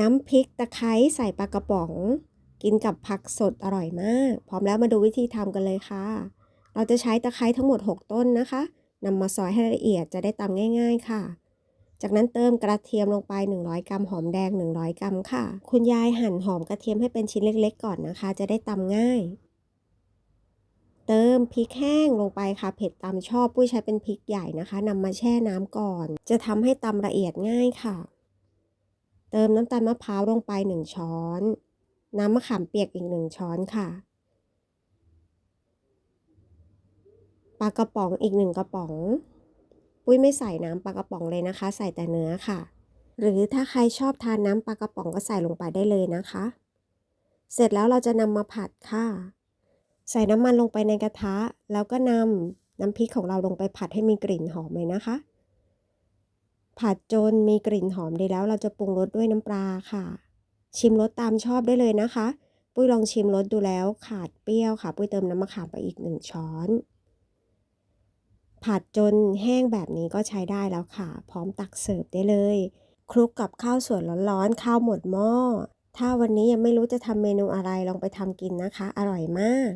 น้ำพริกตะไคร้ใส่ปลากระป๋อง กินกับผักสดอร่อยมาก พร้อมแล้วมาดูวิธีทำกันเลยค่ะ เราจะใช้ตะไคร้ทั้งหมด 6 ต้นนะคะนำมาซอยให้ละเอียดจะได้ตำง่าย ๆค่ะ จากนั้นเติมกระเทียมลงไป 100 กรัมหอมแดง 100 กรัมค่ะ คุณยายหั่นหอมกระเทียมให้เป็นชิ้นเล็กๆ ก่อนนะคะ จะได้ตำง่าย เติมพริกแห้งลงไปค่ะ เผ็ดตามชอบ ปุ้ยใช้เป็นพริกใหญ่นะคะนำมาแช่น้ำก่อน จะทำให้ตำละเอียดง่ายค่ะ เติมน้ำตาลมะพร้าวลงไป 1 ช้อน น้ำมะขามเปียกอีก 1 ช้อนค่ะ ปลากระป๋องอีก 1 กระป๋อง ปุ้ยไม่ใส่น้ำปลากระป๋องเลยนะคะ ใส่แต่เนื้อค่ะ หรือถ้าใครชอบทานน้ำปลากระป๋องก็ใส่ลงไปได้เลยนะคะ เสร็จแล้วเราจะนำมาผัดค่ะ ใส่น้ำมันลงไปในกระทะ แล้วก็นำน้ำพริกของเราลงไปผัดให้มีกลิ่นหอมเลยนะคะ ผัดจนมีกลิ่นหอมดีแล้วเราจะปรุงรสด้วยน้ำปลาค่ะ ชิมรสตามชอบได้เลยนะคะ ปุ้ยลองชิมรสดูแล้วขาดเปรี้ยวค่ะ ปุ้ยเติมน้ำมะขามไปอีกหนึ่งช้อน ผัดจนแห้งแบบนี้ก็ใช้ได้แล้วค่ะ พร้อมตักเสิร์ฟได้เลย คลุกกับข้าวสวยร้อนๆข้าวหมดหม้อถ้าวันนี้ยังไม่รู้จะทำเมนูอะไรลองไปทำกินนะคะ อร่อยมาก